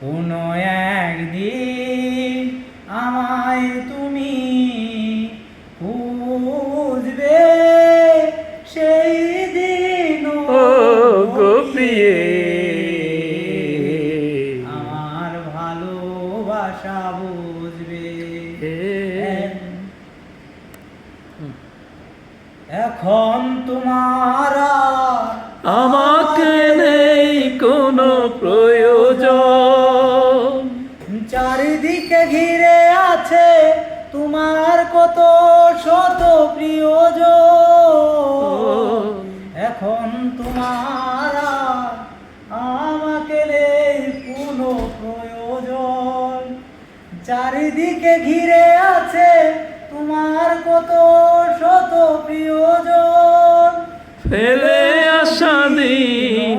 কোনো একদিন আমায় তুমি খুঁজবে সেই দিন ও গো প্রিয়ে। আমার ভালোবাসা বুঝবে। এখন তোমার আমাকে আছে তোমার কত শত প্রিয়জন। এখন তোমার আমাকে নেই কোনো প্রয়োজন। চারিদিকে ঘিরে আছে তোমার কত শত প্রিয়জন। ফেলে আসা দিন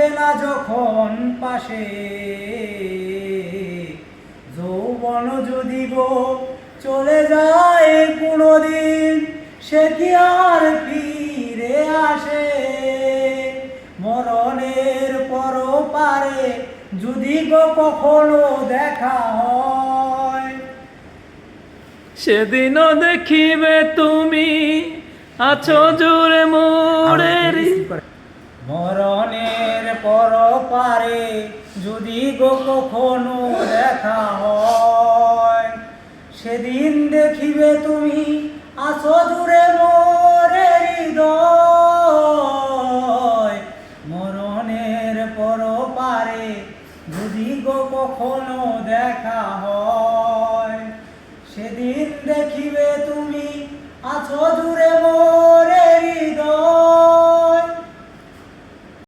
থাকবে না যখন পাশে। যৌবন যদি গো চলে যায় কোনদিন সে কি আর ফিরে আসে? মরণের পর পারে যদি গো কখনো দেখা হয়। সেদিনও দেখিবে তুমি আছো জুড়ে মোড়ের মরণের পর পারে যদি গো কখনো দেখা হয়, সেদিন দেখিবে তুমি আসো দূরে মোরে হৃদয়। মরণের পর পারে যদি গো কখনো দেখা হয়, সেদিন দেখিবে তুমি আছো দূরে